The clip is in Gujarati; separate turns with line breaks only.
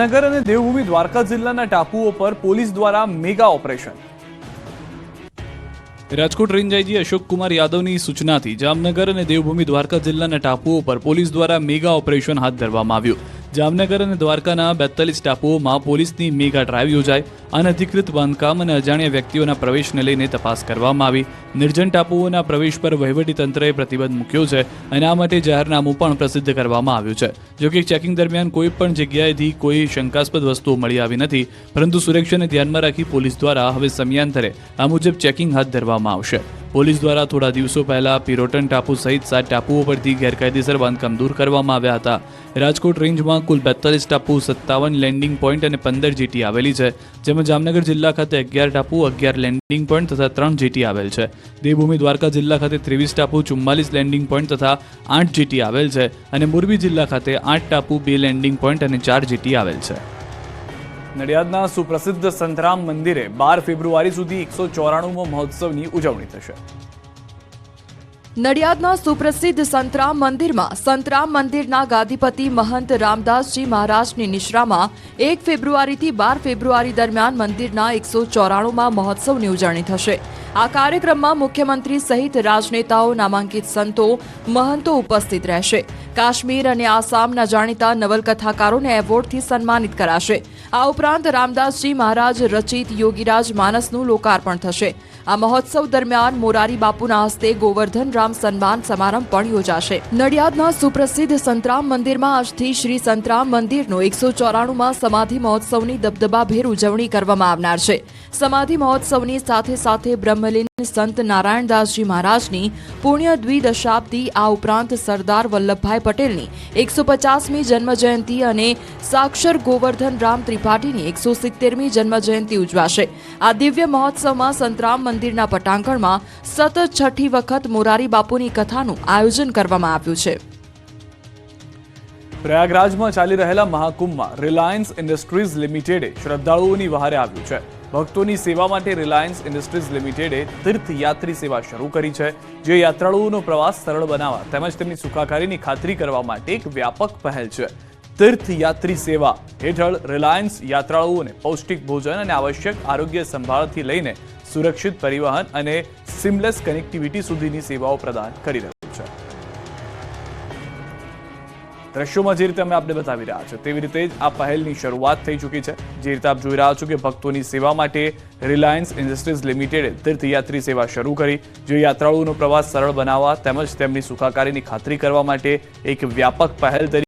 નગર અને દેવભૂમિ દ્વારકા જિલ્લાના ટાપુઓ પર પોલીસ દ્વારા mega operation. Rajkot range IG Ashok Kumar યાદવની સૂચનાથી જામનગર અને દેવભૂમિ દ્વારકા જિલ્લાના ટાપુઓ પર પોલીસ દ્વારા મેગા ઓપરેશન હાથ ધરવામાં આવ્યું. જામનગર અને દ્વારકાના બેતાલીસ ટાપુઓમાં પોલીસની મેગા ડ્રાઈવ યોજાઈ. અનધિકૃત બાંધકામ અને અજાણ્યા વ્યક્તિઓના પ્રવેશને લઈને તપાસ કરવામાં આવી. નિર્જન ટાપુઓના પ્રવેશ પર વહીવટીતંત્રએ પ્રતિબંધ મૂક્યો છે અને આ માટે જાહેરનામું પણ પ્રસિદ્ધ કરવામાં આવ્યું છે. જોકે ચેકિંગ દરમિયાન કોઈ પણ જગ્યાએથી કોઈ શંકાસ્પદ વસ્તુઓ મળી આવી નથી, પરંતુ સુરક્ષાને ધ્યાનમાં રાખી પોલીસ દ્વારા હવે સમયાંતરે આ મુજબ ચેકિંગ હાથ ધરવામાં આવશે. પોલીસ દ્વારા થોડા દિવસો પહેલા પિરોટન ટાપુ સહિત સાત ટાપુઓ પરથી ગેરકાયદેસર બાંધકામ દૂર કરવામાં આવ્યા હતા. રાજકોટ રેન્જમાં કુલ બેતાલીસ ટાપુ, સત્તાવન લેન્ડિંગ પોઈન્ટ અને પંદર જેટી આવેલી છે, જેમાં જામનગર જિલ્લા ખાતે અગિયાર ટાપુ, અગિયાર લેન્ડિંગ પોઈન્ટ તથા ત્રણ જેટી આવેલ છે. દેવભૂમિ દ્વારકા જિલ્લા ખાતે ત્રેવીસ ટાપુ, ચુમ્માલીસ લેન્ડિંગ પોઈન્ટ તથા આઠ જેટી આવેલ છે અને મોરબી જિલ્લા ખાતે આઠ ટાપુ, બે લેન્ડિંગ પોઈન્ટ અને ચાર જેટી આવેલ છે. નડિયાદના સુપ્રસિદ્ધ સંતરામ મંદિરે બાર ફેબ્રુઆરી સુધી એકસો ચોરાણુંમો મહોત્સવની ઉજવણી થશે.
નડિયાદના સુપ્રસિદ્ધ સંતરામ મંદિરમાં સંતરામ મંદિરના ગાદીપતિ મહંત રામદાસજી મહારાજની નિશ્રામાં એક ફેબ્રુઆરીથી બાર ફેબ્રુઆરી દરમિયાન મંદિરના એકસો ચોરાણુંમાં મહોત્સવની ઉજવણી થશે. આ કાર્યક્રમમાં મુખ્યમંત્રી સહિત રાજનેતાઓ, નામાંકિત સંતો, મહંતો ઉપસ્થિત રહેશે. કાશ્મીર અને આસામના જાણીતા નવલકથાકારોને એવોર્ડથી સન્માનિત કરાશે. આ ઉપરાંત રામદાસજી મહારાજ, રચિત યોગીરાજ માનસનું લોકાર્પણ થશે. આ મહોત્સવ દરમિયાન મોરારી બાપુના હસ્તે ગોવર્ધન રામ સન્માન સમારંભ પણ યોજાશે. નડિયાદના સુપ્રસિદ્ધ સંતરામ મંદિરમાં આજથી શ્રી સંતરામ મંદિરનો એકસો ચોરાણુંમાં સમાધિ મહોત્સવની દબદબાભેર ઉજવણી કરવામાં આવનાર છે. સમાધિ મહોત્સવની સાથે સાથે બ્રહ્મલીન સંત નારાયણદાસજી મહારાજની પુણ્ય દ્વિદશાબ્દી આ ઉપરાંત સરદાર વલ્લભભાઈ પટેલની એકસો પચાસમી જન્મજયંતિ અને સાક્ષર ગોવર્ધન રામ ત્રિપાઠીની એકસો સિત્તેરમી જન્મજયંતિ ઉજવાશે. આ દિવ્ય મહોત્સવમાં સંતરામ મંદિરના પટાંગણમાં સતત છઠ્ઠી વખત મોરારી બાપુની કથાનું આયોજન કરવામાં આવ્યું છે.
પ્રયાગરાજમાં ચાલી રહેલા મહાકુંભમાં રિલાયન્સ ઇન્ડસ્ટ્રીઝ લિમિટેડે શ્રદ્ધાળુઓની વહારે આવ્યું છે. ભક્તોની સેવા માટે રિલાયન્સ ઇન્ડસ્ટ્રીઝ લિમિટેડે તીર્થયાત્રી સેવા શરૂ કરી છે, જે યાત્રાળુઓનો પ્રવાસ સરળ બનાવવા તેમજ તેમની સુખાકારીની ખાતરી કરવા માટે એક વ્યાપક પહેલ છે. તીર્થયાત્રી સેવા હેઠળ રિલાયન્સ યાત્રાળુઓને પૌષ્ટિક ભોજન અને આવશ્યક આરોગ્ય સંભાળથી લઈને સુરક્ષિત પરિવહન અને સિમલેસ કનેક્ટિવિટી સુધીની સેવાઓ પ્રદાન કરી રહ્યું દ્રશ્યોમાં જે રીતે અમે આપને બતાવી રહ્યા છે તેવી રીતે જ આ પહેલની શરૂઆત થઈ ચૂકી છે. જે રીતે આપ જોઈ રહ્યા છો કે ભક્તોની સેવા માટે રિલાયન્સ ઇન્ડસ્ટ્રીઝ લિમિટેડે તીર્થયાત્રી સેવા શરૂ કરી, જે યાત્રાળુઓનો પ્રવાસ સરળ બનાવવા તેમજ તેમની સુખાકારીની ખાતરી કરવા માટે એક વ્યાપક પહેલ તરીકે